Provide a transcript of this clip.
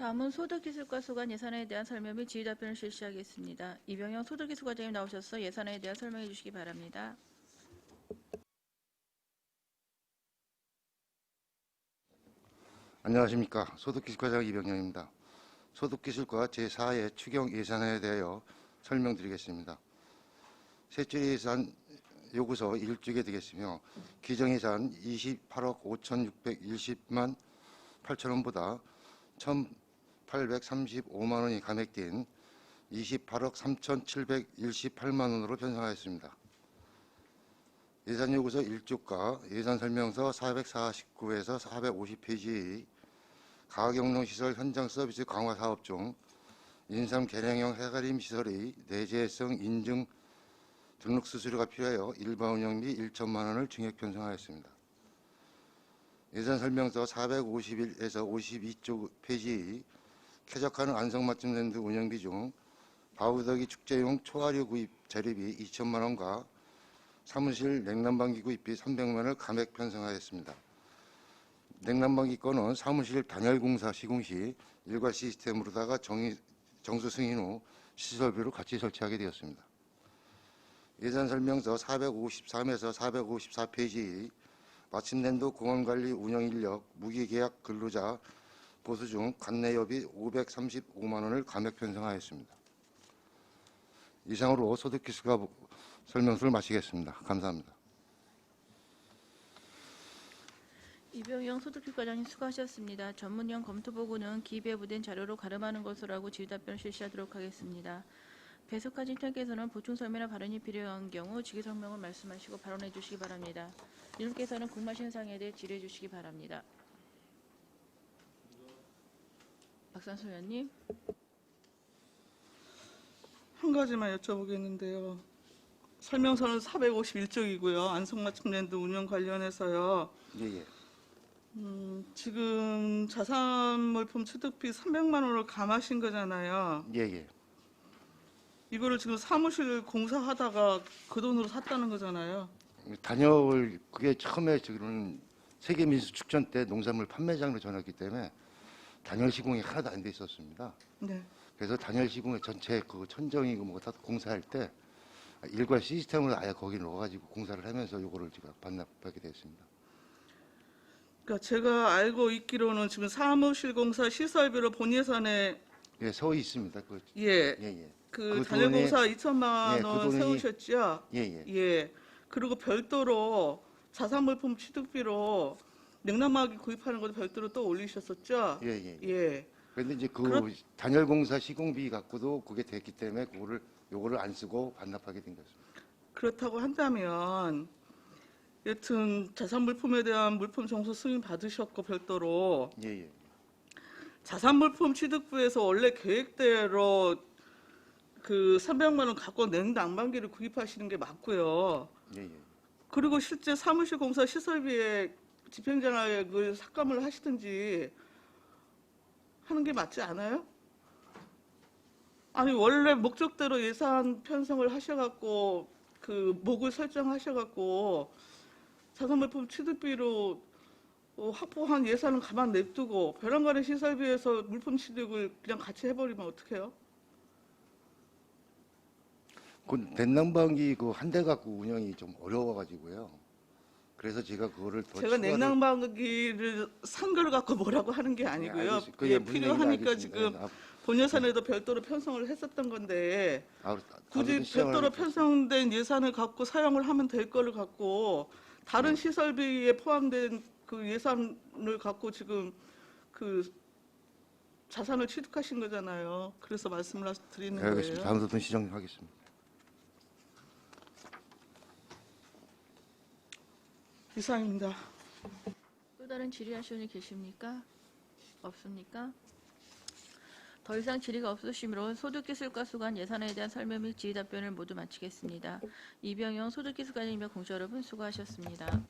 다음은 소득기술과 소관 예산에 대한 설명 및 지휘 답변을 실시하겠습니다. 이병영 소득기술과장님 나오셔서 예산에 대한 설명해 주시기 바랍니다. 안녕하십니까. 소득기술과장 이병영입니다. 소득기술과 제4의 추경 예산에 대하여 설명드리겠습니다. 셋째 예산 요구서 1쪽에 되겠으며 기정 예산 28억 5,620만 8천 원보다 1,835만 원이 감액된 28억 3,718만 원으로 편성하였습니다. 예산 요구서 1쪽과 예산 설명서 449에서 450페이지의 가경농 시설 현장 서비스 강화 사업 중 인삼 개량형 해가림 시설의 내재성 인증 등록 수수료가 필요하여 일반 운영비 1천만 원을 증액 편성하였습니다. 예산 설명서 451에서 52쪽 페이지의 쾌적한 안성맞춤랜드 운영비 중 바우더기 축제용 초화류 구입 자립이 2천만 원과 사무실 냉난방기 구입비 300만 원을 감액 편성하였습니다. 냉난방기 건은 사무실 단열공사 시공 시 일괄 시스템으로다가 정의, 정수 승인 후 시설비로 같이 설치하게 되었습니다. 예산 설명서 453에서 454페이지 마침낸도 공원관리 운영인력 무기계약 근로자 보수 중 관내여비 535만 원을 감액 편성하였습니다. 이상으로 소득기술과 설명서를 마치겠습니다. 감사합니다. 이병영 소득기술과장님 수고하셨습니다. 전문용 검토 보고는 기배부된 자료로 가름하는 것으로 하고 지휘 답변을 실시하도록 하겠습니다. 배석한 인턴께서는 보충 설명이나 발언이 필요한 경우 직위 성명을 말씀하시고 발언해 주시기 바랍니다. 이님께서는 근무하시는 상에 대해 질의해 주시기 바랍니다. 박산소 의원님. 한 가지만 여쭤보겠는데요. 설명서는 451쪽이고요. 안성맞춤랜드 운영 관련해서요. 예, 예. 음, 지금 자산물품 취득비 300만 원을 감하신 거잖아요. 예, 예. 이거를 지금 사무실 공사하다가 그 돈으로 샀다는 거잖아요. 단열 그게 처음에 저기는 세계 민수 축전 때 농산물 판매장으로 전했기 때문에 단열 시공이 하나도 안 돼 있었습니다. 네. 그래서 단열 시공의 전체 그 천정이고 뭐다 공사할 때 일괄 시스템을 아예 거기 넣어가지고 공사를 하면서 요거를 제가 반납하게 됐습니다. 그러니까 제가 알고 있기로는 지금 사무실 공사 시설비로 본 예산에 예, 서 있습니다. 그, 예, 예, 예. 그 그 단열 돈이- 공사 2천만 예, 그원 돈이- 세우셨죠? 예, 예. 예. 그리고 별도로 자산물품 취득비로 냉난막이 구입하는 것도 별도로 또 올리셨었죠? 예, 예. 예. 그런데 이제 그 그렇- 단열 공사 시공비 갖고도 그게 됐기 때문에 그거를 요거를 안 쓰고 반납하게 된 것입니다. 그렇다고 한다면 여튼 자산 물품에 대한 물품 정수 승인 받으셨고 별도로 예, 예. 자산 물품 취득부에서 원래 계획대로 그 300만 원 갖고 냉난방기를 구입하시는 게 맞고요. 예, 예. 그리고 실제 사무실 공사 시설비에 집행전화액을 삭감을 하시든지 하는 게 맞지 않아요? 아니 원래 목적대로 예산 편성을 하셔갖고 그 목을 설정하셔갖고 자산물품 취득비로 어, 확보한 예산은 가만 냅두고 벼랑간의 시설비에서 물품 취득을 그냥 같이 해버리면 어떡해요? 그 냉난방기 그 한 대 갖고 운영이 좀 어려워가지고요. 그래서 제가 그거를 더 제가 추가로- 냉난방기를 산 걸 갖고 뭐라고 하는 게 예, 아니고요. 알겠습니다. 그게 예, 무슨 얘기인지 필요하니까 알겠습니다. 지금 예, 아, 본 예산에도 별도로 편성을 했었던 건데 아, 굳이 아무튼 시작을 별도로 하겠습니다. 편성된 예산을 갖고 사용을 하면 될 거를 갖고 네. 다른 시설비에 포함된 그 예산을 갖고 지금 그 자산을 취득하신 거잖아요. 그래서 말씀을 하- 드리는 네, 알겠습니다. 거예요. 다음 소통 시정하겠습니다. 이상입니다. 또 다른 질의하시는 분이 계십니까? 없습니까? 더 이상 질의가 없으시므로 소득기술과 수관 예산에 대한 설명 및 지휘 답변을 모두 마치겠습니다. 이병영 소득기술관님과 공조 여러분 수고하셨습니다.